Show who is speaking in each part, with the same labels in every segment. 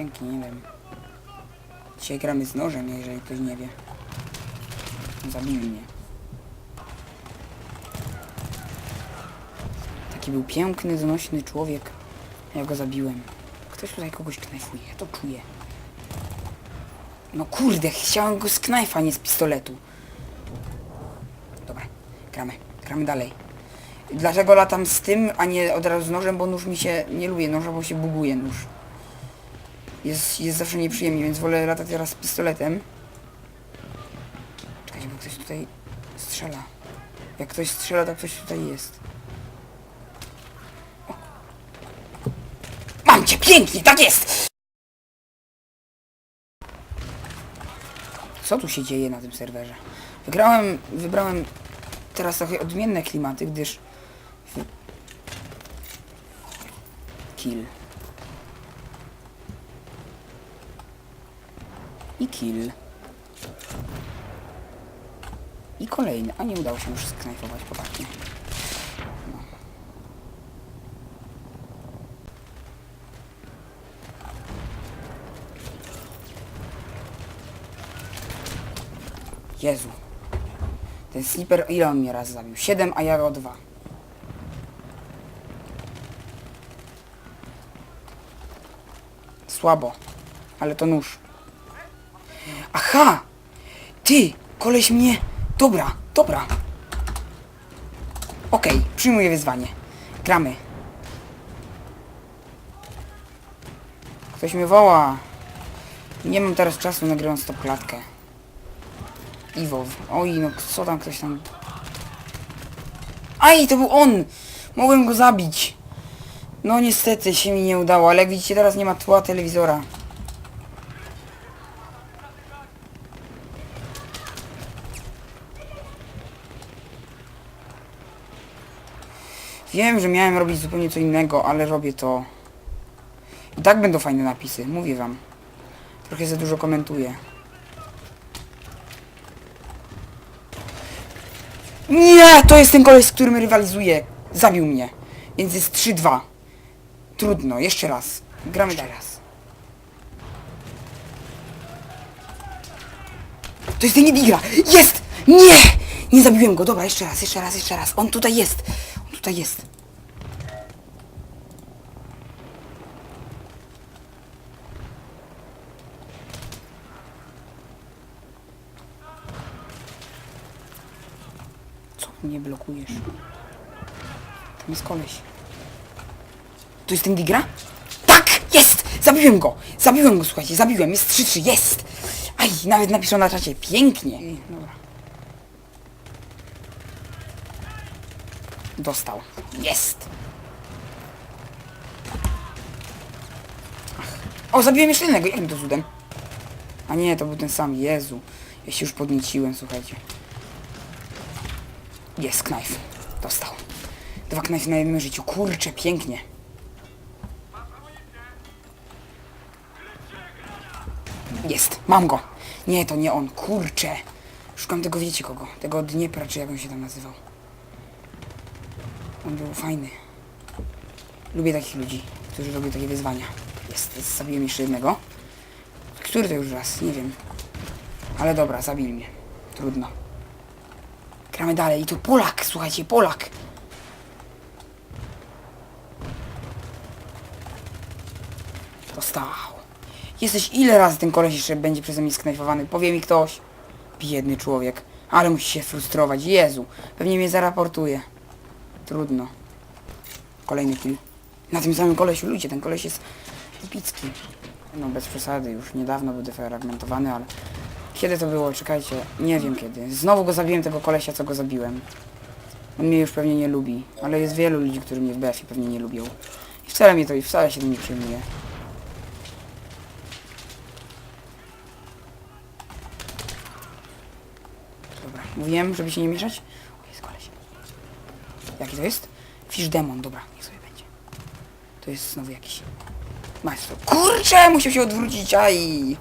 Speaker 1: dźwięki, nie wiem. Dzisiaj gramy z nożem, jeżeli ktoś nie wie. Zabili mnie. Taki był piękny, donośny człowiek. Ja go zabiłem. Ktoś tutaj kogoś knajfuje, ja to czuję. No kurde, chciałem go z knajfa, nie z pistoletu. Dobra, gramy, gramy dalej. Dlaczego latam z tym, a nie od razu z nożem, bo nóż mi się... Nie lubię noża, bo się buguje nóż. Jest, jest zawsze nieprzyjemnie, więc wolę latać teraz z pistoletem. Czekajcie, bo ktoś tutaj strzela. Jak ktoś strzela, to ktoś tutaj jest. Mam cię! Pięknie! Tak jest! Co tu się dzieje na tym serwerze? Wygrałem, wybrałem teraz trochę odmienne klimaty, gdyż... Kill. I kill. I kolejny. A nie udało się już sknajfować, popatrzcie. No. Jezu. Ten sniper, ile on mnie raz zabił? 7, a ja go 2. Słabo. Ale to nóż. Aha! Ty! Koleś mnie... Dobra, dobra. Okej, przyjmuję wyzwanie. Gramy. Ktoś mnie woła. Nie mam teraz czasu, nagrywam stop klatkę. Iwo. Oj, no co tam ktoś tam... Aj, to był on! Mogłem go zabić. No niestety się mi nie udało, ale widzicie teraz nie ma tła telewizora. Wiem, że miałem robić zupełnie co innego, ale robię to. I tak będą fajne napisy, mówię wam. Trochę za dużo komentuję. Nie! To jest ten koleś, z którym rywalizuję. Zabił mnie. Więc jest 3-2. Trudno, jeszcze raz. Gramy teraz. To jest ten Nibigra! Jest! Nie! Nie zabiłem go. Dobra, jeszcze raz, jeszcze raz, jeszcze raz. On tutaj jest. Tutaj jest. Co mnie blokujesz? Tam jest koleś. To jest ten Digra? Tak! Jest! Zabiłem go! Zabiłem go, słuchajcie, zabiłem. Jest 3-3, jest! Aj, nawet napiszą na czacie. Pięknie. Dobra. Dostał. Jest! Ach. O, zabiłem jeszcze jednego. Jakim to cudem? A nie, to był ten sam. Jezu. Ja się już podnieciłem, słuchajcie. Jest knife. Dostał. Dwa knify na jednym życiu. Kurczę, pięknie. Jest. Mam go. Nie, to nie on. Kurczę. Szukam tego, wiecie kogo? Tego Dniepra, czy jak on się tam nazywał. On był fajny. Lubię takich ludzi, którzy robią takie wyzwania. Jest. Zabiłem jeszcze jednego. Który to już raz? Nie wiem. Ale dobra, zabili mnie. Trudno. Gramy dalej. I tu Polak, słuchajcie, Polak. Dostał. Jesteś ile razy ten koleś jeszcze będzie przeze mnie sknajfowany? Powie mi ktoś. Biedny człowiek. Ale musi się frustrować. Jezu. Pewnie mnie zaraportuje. Trudno. Kolejny kill. Na tym samym kolesiu. Ludzie, ten koleś jest epicki. No bez przesady. Już niedawno był defragmentowany, ale... Kiedy to było? Czekajcie. Nie wiem kiedy. Znowu go zabiłem, tego kolesia, co go zabiłem. On mnie już pewnie nie lubi. Ale jest wielu ludzi, którzy mnie w BF-ie pewnie nie lubią. I wcale mnie to i wcale się tym nie przejmuje. Dobra, mówiłem, żeby się nie mieszać? Jaki to jest? Fish Demon, dobra, niech sobie będzie. To jest znowu jakiś... Maestro. Kurczę, musiał się odwrócić, aj!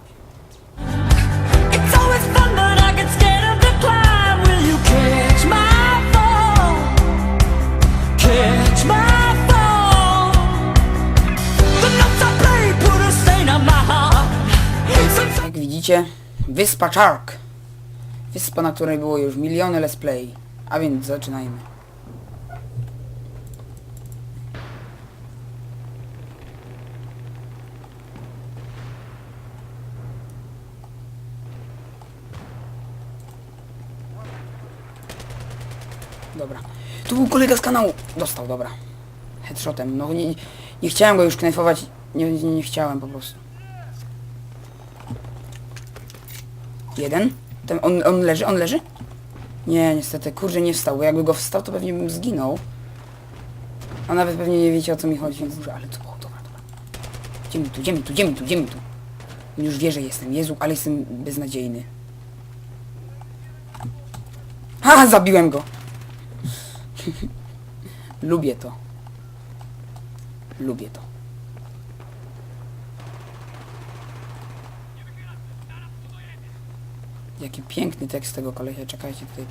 Speaker 2: Stain
Speaker 1: widzicie, wyspa Chark. Wyspa, na której było już miliony let's play. A więc zaczynajmy. Dobra. Tu był kolega z kanału. Dostał, dobra. Headshotem. No nie, nie chciałem go już knajfować. Nie, nie, nie chciałem po prostu. Jeden? Ten, on, on leży? On leży? Nie, niestety, kurczę, nie wstał, bo jakby go wstał, to pewnie bym zginął. A nawet pewnie nie wiecie o co mi chodzi, więc ale to, o, dobra, dobra. Idziemy tu, idziemy tu, idziemy tu, idziemy tu. Już wie, że jestem. Jezu, ale jestem beznadziejny. Ha, zabiłem go! Lubię to. Lubię to. Jaki piękny tekst tego kolesia. Czekajcie tutaj.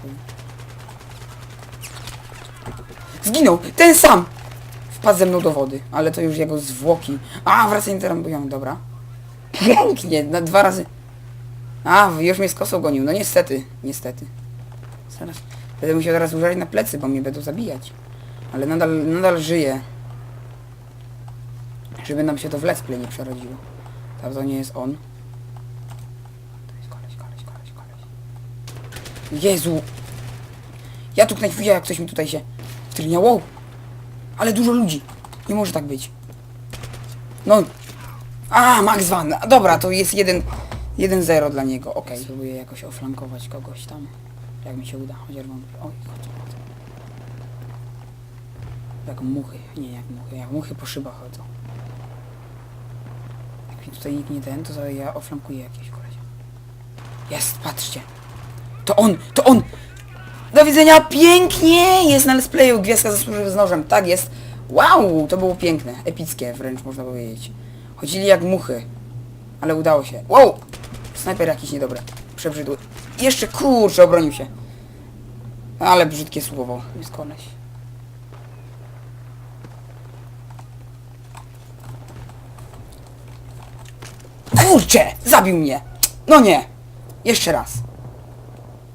Speaker 1: Zginął! Ten sam! Wpadł ze mną do wody, ale to już jego zwłoki. A, wracaj teraz, dobra. Pięknie, na dwa razy. A, już mnie z kosą gonił. No niestety, niestety. Zaraz. Będę musiał teraz uważać na plecy, bo mnie będą zabijać. Ale nadal, nadal żyję. Żeby nam się to w let's play nie przerodziło. Tak, to nie jest on. To jest koleś, koleś, koleś, koleś. Jezu! Ja tu knajfuję, jak ktoś mi tutaj się wtrynia. Wow! Ale dużo ludzi. Nie może tak być. No. A, Max Van. Dobra, to jest jeden... 1-0 dla niego. Okej. Spróbuję jakoś oflankować kogoś tam. Jak mi się uda. Chociaż mam... Oj, chodzą, chodzą. Jak muchy. Nie, jak muchy. Jak muchy po szybach chodzą. Jak mi tutaj nikt nie ten, to ja oflankuję jakieś koleś. Jest, patrzcie. To on! To on! Do widzenia! Pięknie! Jest na let's playu. Gwiazdka zasłuży z nożem. Tak jest. Wow! To było piękne. Epickie wręcz można powiedzieć. Chodzili jak muchy. Ale udało się. Wow! Snajper jakiś niedobry. Przebrzydły. Jeszcze kurczę, obronił się. Ale brzydkie słowo. Jest koleś. Kurczę! Zabił mnie! No nie! Jeszcze raz.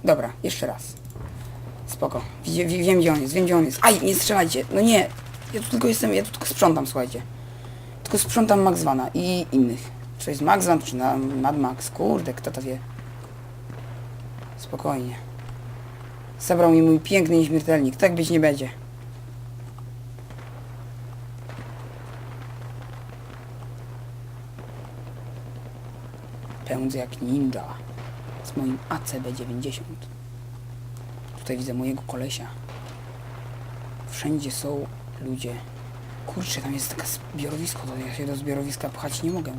Speaker 1: Dobra, jeszcze raz. Spoko. Wie, wie, wiem gdzie on jest, wiem gdzie on jest. Aj, nie strzelajcie! No nie! Ja tu tylko jestem, ja tu tylko sprzątam, słuchajcie. Tylko sprzątam Max Vana i innych. Czy jest Max Van, czy na Mad Max? Kurde, kto to wie? Spokojnie. Zabrał mi mój piękny nieśmiertelnik. Tak być nie będzie. Pędzę jak ninja. Z moim ACB-90. Tutaj widzę mojego kolesia. Wszędzie są ludzie. Kurczę, tam jest takie zbiorowisko, to ja się do zbiorowiska pchać nie mogę.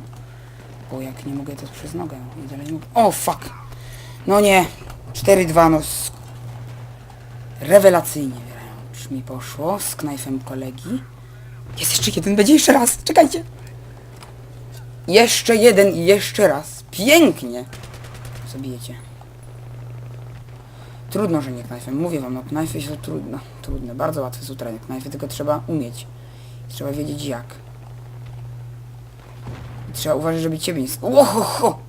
Speaker 1: Bo jak nie mogę, to przez nogę. I dalej mogę. O, fuck! No nie! 4-2, no... Rewelacyjnie wręcz mi poszło z knajfem kolegi. Jest jeszcze jeden, będzie jeszcze raz, czekajcie! Jeszcze jeden i jeszcze raz. Pięknie! Zabijecie. Trudno, że nie knajfem. Mówię wam, no knajfy są trudne. Trudne, bardzo łatwe są trenie knajfy, tylko trzeba umieć. Trzeba wiedzieć jak. Trzeba uważać, żeby ciebie nie... Ohoho!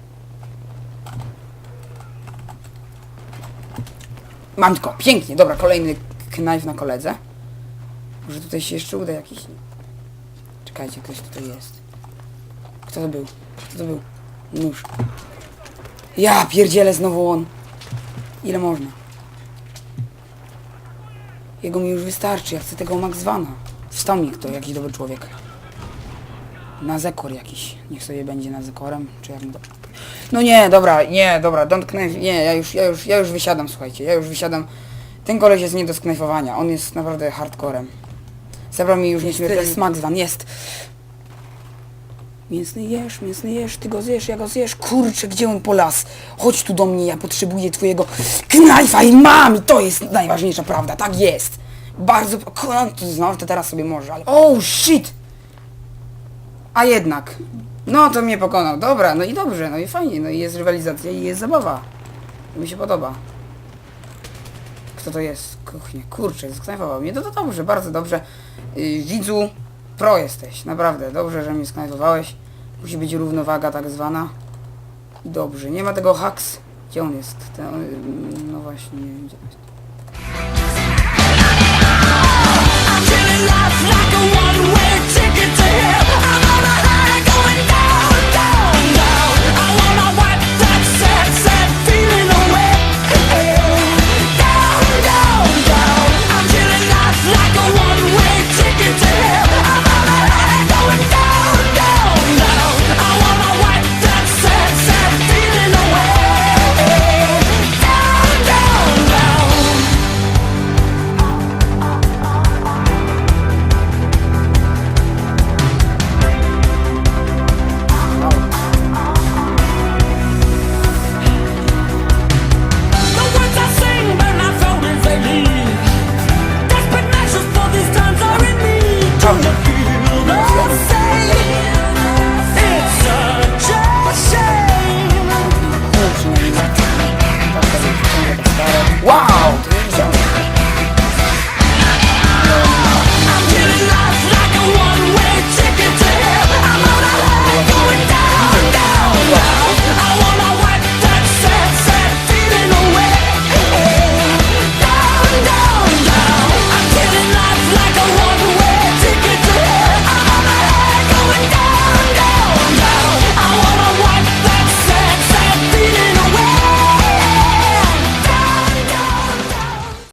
Speaker 1: Mam tylko, pięknie, dobra, kolejny knajf na koledze. Może tutaj się jeszcze uda jakiś... Czekajcie, ktoś tutaj jest. Kto to był? Kto to był? Nóż. Ja pierdzielę znowu on. Ile można? Jego mi już wystarczy, ja chcę tego Max Vana. Wstał mi kto, jakiś dobry człowiek. Na zekor jakiś. Niech sobie będzie na zekorem, czy jak. No nie, dobra, nie, dobra, don't knife, nie, ja już, ja już, ja już wysiadam, słuchajcie, ja już wysiadam. Ten koleś jest nie do sknajfowania, on jest naprawdę hardcorem. Zabrał mi już nieśmiertelny Max Van, jest. Mięsny jesz, mięsny jesz, ty go zjesz, ja go zjesz. Kurczę, gdzie on po las? Chodź tu do mnie, ja potrzebuję twojego knajfa i mam! I to jest najważniejsza prawda, tak jest. Bardzo... No, to teraz sobie może, ale... Oh, shit! A jednak. No, to mnie pokonał. Dobra, no i dobrze, no i fajnie, no i jest rywalizacja i jest zabawa. Mi się podoba. Kto to jest? Kuchnie, kurczę, sknajfował mnie. No to dobrze, bardzo dobrze. Yy, widzu, pro jesteś, naprawdę. Dobrze, że mnie sknajfowałeś. Musi być równowaga tak zwana. Dobrze, nie ma tego haks. Gdzie on jest? Ten, no właśnie, nie wiem gdzie jest.